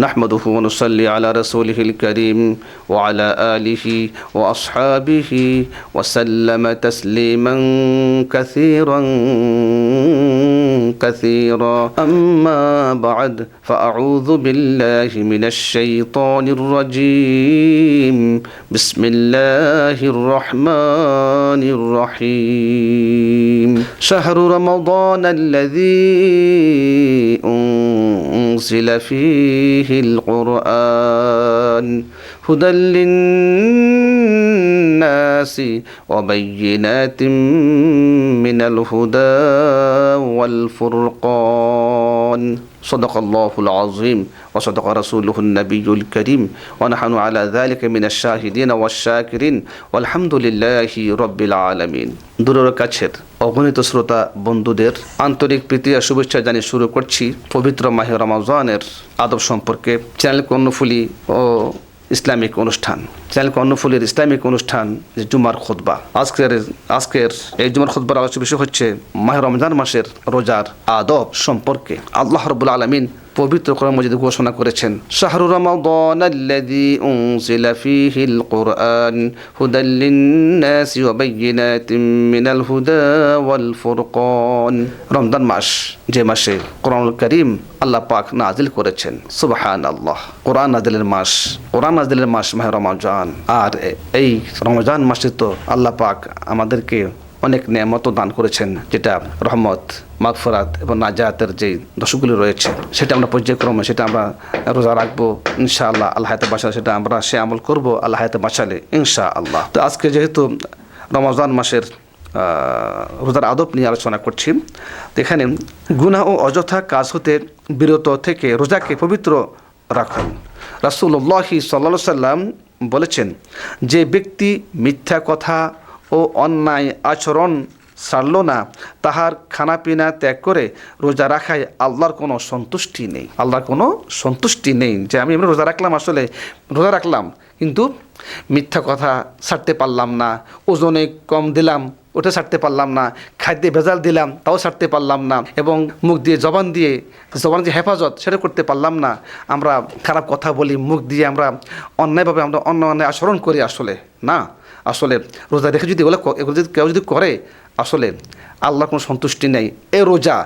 نحمده ونصلي على رسوله الكريم وعلى آله وأصحابه وسلم تسليما كثيرا كثيرا. أما بعد فأعوذ بالله من الشيطان الرجيم. بسم الله الرحمن الرحيم. شهر رمضان الذي أنزل فيه القرآن هدى للناس وبينات من الهدى والفرقان صدق الله العظيم وصدق رسوله النبي الكريم ونحن على ذلك من الشاهدين والشاكرين والحمد لله رب العالمين দূরের কাছের অগণিত শ্রোতা বন্ধুদের আন্তরিক প্রীতি আর শুভেচ্ছা জানিয়ে শুরু করছি পবিত্র মাহে রমাজানের আদব সম্পর্কে চ্যানেল কর্ণফুলি ও ইসলামিক অনুষ্ঠান চ্যানেল কর্ণফুলির ইসলামিক অনুষ্ঠান যে জুমার খুতবা। আজকের আজকের এই জুমার খুতবার আলোচ্য বিষয় হচ্ছে মাহে রমজান মাসের রোজার আদব সম্পর্কে। আল্লাহ রবুল আলমিন পবিত্র কোরআন মজিদে ঘোষণা করেছেন, শাহরু রমাদান আল্লাযী উনজিলা ফীহিল কুরআন হুদাল লিন-নাসি ওয়া বাইয়িনাতিন মিনাল হুদা ওয়াল ফুরকান। রমজান মাস, যে মাসে কোরআনুল করিম আল্লাহ পাক নাজিল করেছেন। সুবহানাল্লাহ। কোরআন নাজিলের মাস, কোরআন নাজিলের মাস মাহে রমজান। আর এই রমজান মাসে তো আল্লাহ পাক আমাদেরকে অনেক নিয়ামত দান করেছেন, যেটা রহমত, মাগফরাত এবং নাজাতের যে দশকগুলি রয়েছে, সেটা আমরা পর্যায়ক্রমে, সেটা আমরা রোজা রাখব, ইনশাআল্লাহ আল্লাহ হাতে বাঁচালে সেটা আমরা সে আমল করব, আল্লাহ বাঁচালে ইনশা আল্লাহ তো আজকে যেহেতু রমজান মাসের রোজার আদব নিয়ে আলোচনা করছি এখানে গুনাহ ও অযথা কাজ হতে বিরত থেকে রোজাকে পবিত্র রাখুন। রাসুল্লাহি সাল্লা সাল্লাম বলেছেন, যে ব্যক্তি মিথ্যা কথা ও অন্যায় আচরণ ছাড়ল না, তাহার খানাপিনা ত্যাগ করে রোজা রাখায় আল্লাহর কোনো সন্তুষ্টি নেই। আল্লাহর কোনো সন্তুষ্টি নেই। যে আমি এমনি রোজা রাখলাম, আসলে রোজা রাখলাম, কিন্তু মিথ্যা কথা ছাড়তে পারলাম না, ওজনে কম দিলাম ওটা ছাড়তে পারলাম না, খাদ্যে ভেজাল দিলাম, তাও ছাড়তে পারলাম না এবং মুখ দিয়ে জবান দিয়ে, জবান যে হেফাজত সেটা করতে পারলাম না। আমরা খারাপ কথা বলি, মুখ দিয়ে আমরা অন্যায়ভাবে আমরা অন্য অন্যায় আচরণ করি আসলে, না? আসলে রোজা রেখে যদি এগুলো এগুলো যদি কেউ যদি করে, আসলে আল্লাহর কোনো সন্তুষ্টি নেই। এ রোজা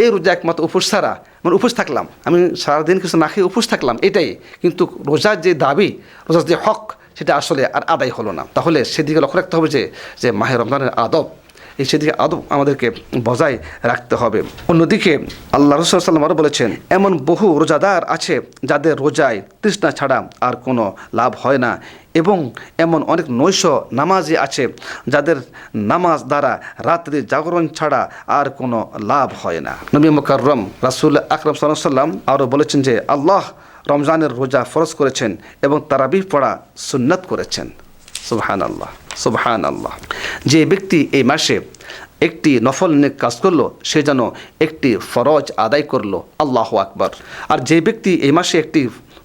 এই রোজা একমাত্র উপোস ছাড়া মানে উপোস থাকলাম। আমি সারাদিন কিছু না খেয়ে উপোস থাকলাম, এটাই। কিন্তু রোজার যে দাবি, রোজার যে হক সেটা আসলে আর আদায় হলো না। তাহলে সেদিকে লক্ষ্য রাখতে হবে যে যে মাহের রমজানের আদব, এই সেদিকে আদব আমাদেরকে বজায় রাখতে হবে। অন্যদিকে আল্লাহ রসুল্লাম আরও বলেছেন, এমন বহু রোজাদার আছে যাদের রোজায় তৃষ্ণা ছাড়া আর কোনো লাভ হয় না এবং এমন অনেক নৈশ নামাজি আছে যাদের নামাজ দ্বারা রাত্রি জাগরণ ছাড়া আর কোনো লাভ হয় না। নবী মোকাররম রাসুল আকরম সাল্লাম আরও বলেছেন যে, আল্লাহ রমজানের রোজা ফরজ করেছেন এবং তারাবিহ পড়া সুন্নাত করেছেন। সুবহান আল্লাহ সুবহান আল্লাহ যে ব্যক্তি এই মাসে একটি নফল নেক কাজ করল, সে যেন একটি ফরজ আদায় করল, আল্লাহ আকবার। আর যে ব্যক্তি এই মাসে একটি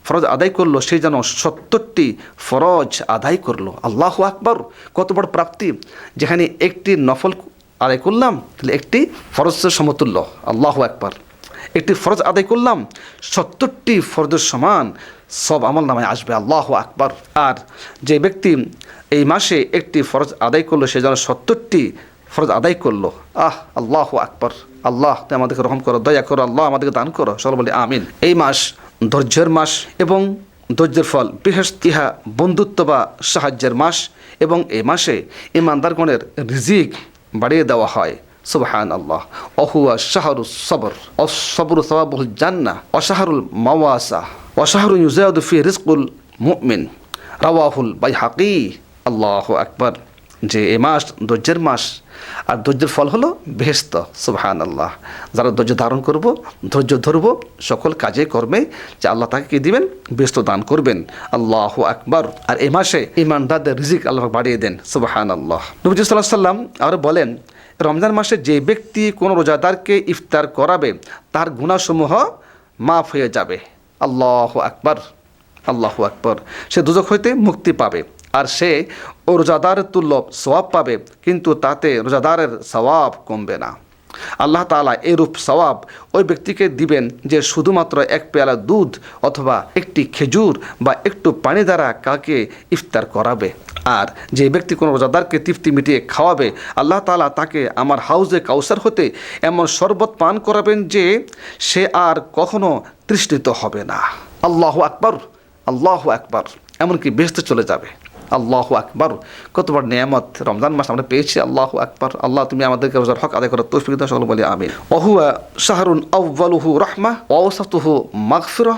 ফরজ আদায় করল, সে যেন সত্তরটি ফরজ আদায় করল, আল্লাহ আকবর। কত বড় প্রাপ্তি। যেখানে একটি নফল আদায় করলাম, তাহলে একটি ফরজের সমতুল্য, আল্লাহ আকবার। একটি ফরজ আদায় করলাম, সত্তরটি ফরজের সমান সব আমল নামায় আসবে, আল্লাহ আকবার। আর যে ব্যক্তি এই মাসে একটি ফরজ আদায় করল, সে যেন সত্তরটি ফরজ আদায় করল, আহ, আল্লাহ আকবর। আল্লাহ আমাদেরকে রহম করো, দয়া করো, আল্লাহ আমাদেরকে দান করো সব বলি আমিন। এই মাস ধৈর্যের মাস এবং ধৈর্যের ফল বৃহস্প ইহা বন্ধুত্ব বা সাহায্যের মাস এবং এই মাসে ইমানদারগণের রিজিক বাড়িয়ে দেওয়া হয়। সুবহান আল্লাহ অহুয়া শাহরু সবর অসবরু সবাবুল জান্না অশাহরুল মাওয়াসা, অশাহরু ইউজাদু ফি রিজকুল মুমিন। রাওয়াহুল বাই হাকি আল্লাহ আকবর। যে এ মাস ধৈর্যের মাস, আর ধৈর্যের ফল হলো বেহেস্ত সুবহান আল্লাহ যারা ধৈর্য ধারণ করব, ধৈর্য ধরব সকল কাজে, কর্মে, যে আল্লাহ তাকে কি দিবেন? বেহেস্ত দান করবেন। আল্লাহ আকবর। আর এ মাসে ইমানদারদের রিজিক আল্লাহ বাড়িয়ে দেন সুবহান আল্লাহ নবীজ সাল্লাহ সাল্লাম আরও বলেন রমজান মাসে যে ব্যক্তি কোনো রোজাদারকে ইফতার করাবে, তার গুণাসমূহ মাফ হয়ে যাবে। আল্লাহ আকবর আল্লাহ আকবর। সে দুজক হইতে মুক্তি পাবে আর সে ও রোজাদারের তুল্য সওয়াব পাবে, কিন্তু তাতে রোজাদারের সওয়াব কমবে না। আল্লাহ তাআলা এরূপ সওয়াব ওই ব্যক্তিকে দিবেন যে শুধুমাত্র এক পেয়ালা দুধ অথবা একটি খেজুর বা একটু পানি দ্বারা কাকে ইফতার করাবে। আর যে ব্যক্তি কোনো রোজাদারকে তৃপ্তি মিটিয়ে খাওয়াবে, আল্লাহ তাআলা তাকে আমার হাউজে কাউসার হতে এমন শরবত পান করাবেন যে সে আর কখনো তৃষ্ণিত হবে না। আল্লাহ আকবর আল্লাহ আকবর। এমনকি বেসতে চলে যাবে। আল্লাহ আকবর। কত বড় নিয়ামত রমজান মাস আমরা পেয়েছি, আল্লাহ আকবর। আল্লাহ তুমি আমাদেরকে রোজার হক আদায় করার তৌফিক দাও, সকল বলি আমিন। অহুয়া শাহরুন আউ্বালুহু রহমা অসতুহু মাগফিরা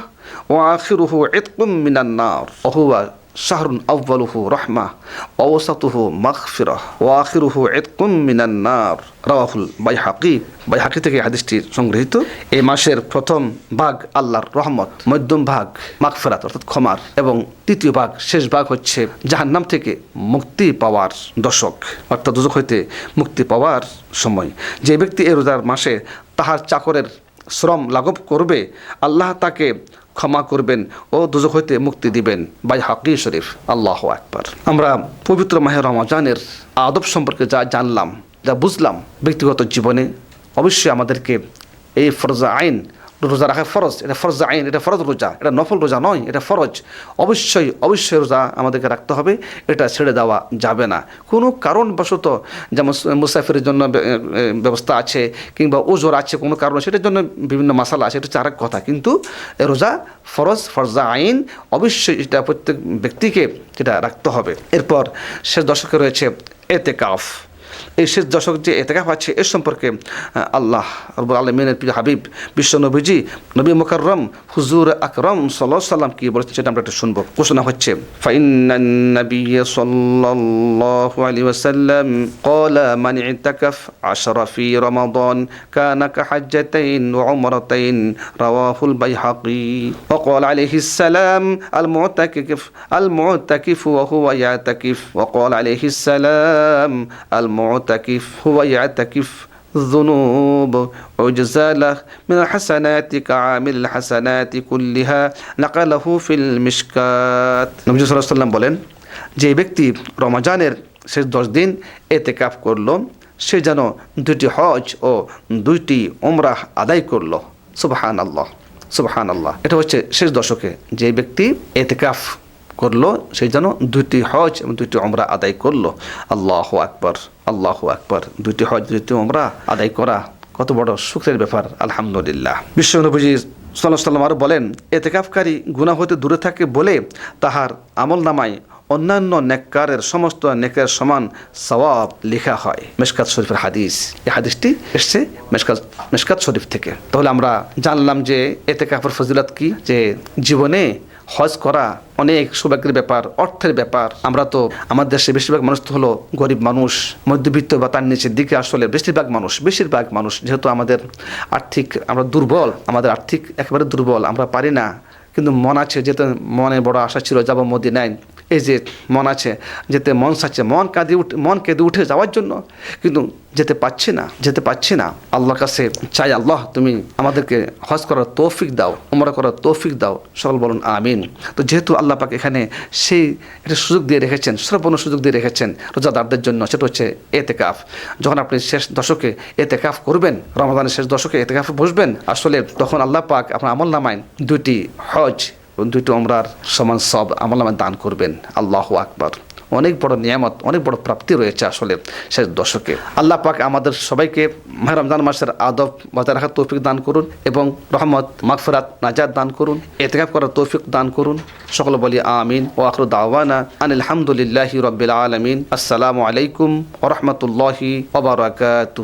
ও আখিরুহু ইতকুম মিনান নার। ওহুয়া শাহরুন আউ্বালুহু রহমা ওসাতুহু মাগফিরা ও আখিরুহু ইতকুম মিনান নার। রাওয়াহুল বাইহাকি। বাইহাকি থেকে হাদিসটি সংগৃহীত। এই মাসের প্রথম ভাগ আল্লাহর রহমত, মধ্যম ভাগ মাগফিরাত, অর্থাৎ ক্ষমার। এবং তৃতীয় ভাগ, শেষ ভাগ হচ্ছে জাহান্নাম থেকে মুক্তি পাওয়ার দশক, অর্থাৎ দুজক হইতে মুক্তি পাওয়ার সময়। যে ব্যক্তি এ রোজার মাসে তাহার চাকরের শ্রম লাঘব করবে, আল্লাহ তাকে ক্ষমা করবেন ও দুজক হইতে মুক্তি দিবেন। বাই হকি শরীফ, আল্লাহ একবার আমরা পবিত্র মাহের রমজানের আদব সম্পর্কে যা জানলাম, যা বুঝলাম ব্যক্তিগত জীবনে, অবশ্যই আমাদেরকে এই ফরজা আইন রোজা রাখা ফরজ, এটা ফরজ আইন, এটা ফরজ রোজা, এটা নফল রোজা নয়, এটা ফরজ। অবশ্যই অবশ্যই রোজা আমাদেরকে রাখতে হবে, এটা ছেড়ে দেওয়া যাবে না। কোনো কারণবশত যেমন মুসাফিরের জন্য ব্যবস্থা আছে, কিংবা ওজোর আছে কোনো কারণ, সেটার জন্য বিভিন্ন মশালা আছে, এটা হচ্ছে কথা। কিন্তু রোজা ফরজ, ফরজা আইন, অবশ্যই এটা প্রত্যেক ব্যক্তিকে এটা রাখতে হবে। এরপর শেষ দশকে রয়েছে এতে কাফ এই শেষ দশক যে এতেকাফ আছে এর সম্পর্কে আহ, আল্লাহ রব্বুল আলমিনের প্রিয় হাবিব বিশ্ব নবীজি নবী মোকাররম হুজুর আকরম সাল্লাহ সাল্লাম কি বলেছেন সেটা আমরা একটু শুনবো ঘোষণা হচ্ছে ফাইনান নবী সাল্লাল্লাহু আলাইহি ওয়াসাল্লাম قال من اعتكف عشر في رمضان كان كحجتين وعمرتين رواه البيهقي وقال عليه السلام المعتكف المعتكف وهو يعتكف وقال عليه السلام المعتكف هو يعتكف الذنوب عجزالة من الحسنات كعامل الحسنات كلها نقله في المشكات নবী সাল্লাল্লাহু আলাইহি ওয়াসাল্লাম বলেন যে ব্যক্তি রমজানের শেষ দশ দিন এতে কাপ করলো সে যেন দুটি হজ ও দুইটি ওমরাহ আদায় করলো সুবহান আল্লাহ সুবহান আল্লাহ এটা হচ্ছে শেষ দশকে যে ব্যক্তি এতেকাফ করল সেই জন্য দুইটি হজ এবং দুইটি ওমরা আদায় করল। আল্লাহ আকবর আল্লাহ আকবর। দুইটি হজ, দুইটি ওমরা আদায় করা কত বড় সুখের ব্যাপার, আলহামদুলিল্লাহ। বিশ্ব নবীজি সাল্লাহ সাল্লাম আরও বলেন, এতেকাফকারী গুণা হতে দূরে থাকে বলে তাহার আমল নামায় অন্যান্য নেককারের সমস্ত নেকের সমান সওয়াব লেখা হয়। মেশকাত শরীফের হাদিস এই হাদিসটি এসছে মেশকাত মেশকাত শরীফ থেকে। তাহলে আমরা জানলাম যে এতে কাপড় ফজিলত কি? যে জীবনে হজ করা অনেক সৌভাগ্যের ব্যাপার, অর্থের ব্যাপার। আমরা তো আমাদের দেশে বেশিরভাগ মানুষ তো হলো গরিব মানুষ, মধ্যবিত্ত বা তার নিচের দিকে আসলে বেশিরভাগ মানুষ বেশিরভাগ মানুষ যেহেতু আমাদের আর্থিক আমরা দুর্বল, আমাদের আর্থিক একেবারে দুর্বল, আমরা পারি না। কিন্তু মন আছে, যেতে মনে বড় আশা ছিল, যাব মদিনায়। এই যে মন আছে, যেতে মন সাচ্ছে মন কাঁদে উঠে, মন কেঁদে উঠে যাওয়ার জন্য। কিন্তু যেতে পাচ্ছি না, যেতে পাচ্ছি না। আল্লাহর কাছে চাই, আল্লাহ, তুমি আমাদেরকে হজ করার তৌফিক দাও, উমরা করার তৌফিক দাও। সকল বলুন, আমিন। তো যেহেতু আল্লাহ পাক এখানে সেই একটা সুযোগ দিয়ে রেখেছেন সর্বর্ণ সুযোগ দিয়ে রেখেছেন রোজাদারদের জন্য, সেটা হচ্ছে এতে কাফ যখন আপনি শেষ দশকে এতে কাফ করবেন, রমাদানের শেষ দশকে এতে কাফে বসবেন, আসলে তখন আল্লাহ পাক আপনার আমল নামায় দুইটি হজ দুইটি ওমরার সমান সব আমল নামায় দান করবেন। আল্লাহ আকবার। অনেক বড় নিয়ামত, অনেক বড় প্রাপ্তি রয়েছে আসলে শেষ দশকে। আল্লাহ পাক আমাদের সবাইকে রমজান মাসের আদব বজায় রাখার তৌফিক দান করুন এবং রহমত, মাগফিরাত নাজাদ দান করুন এতেকাব করার তৌফিক দান করুন। সকল বলি আমিন ও আখর দাওয়ানা আনিল হামদুলিল্লাহি রবিল আলমিন। আসসালামু আলাইকুম ওরহমতুল্লাহি ওবরাকাতুহ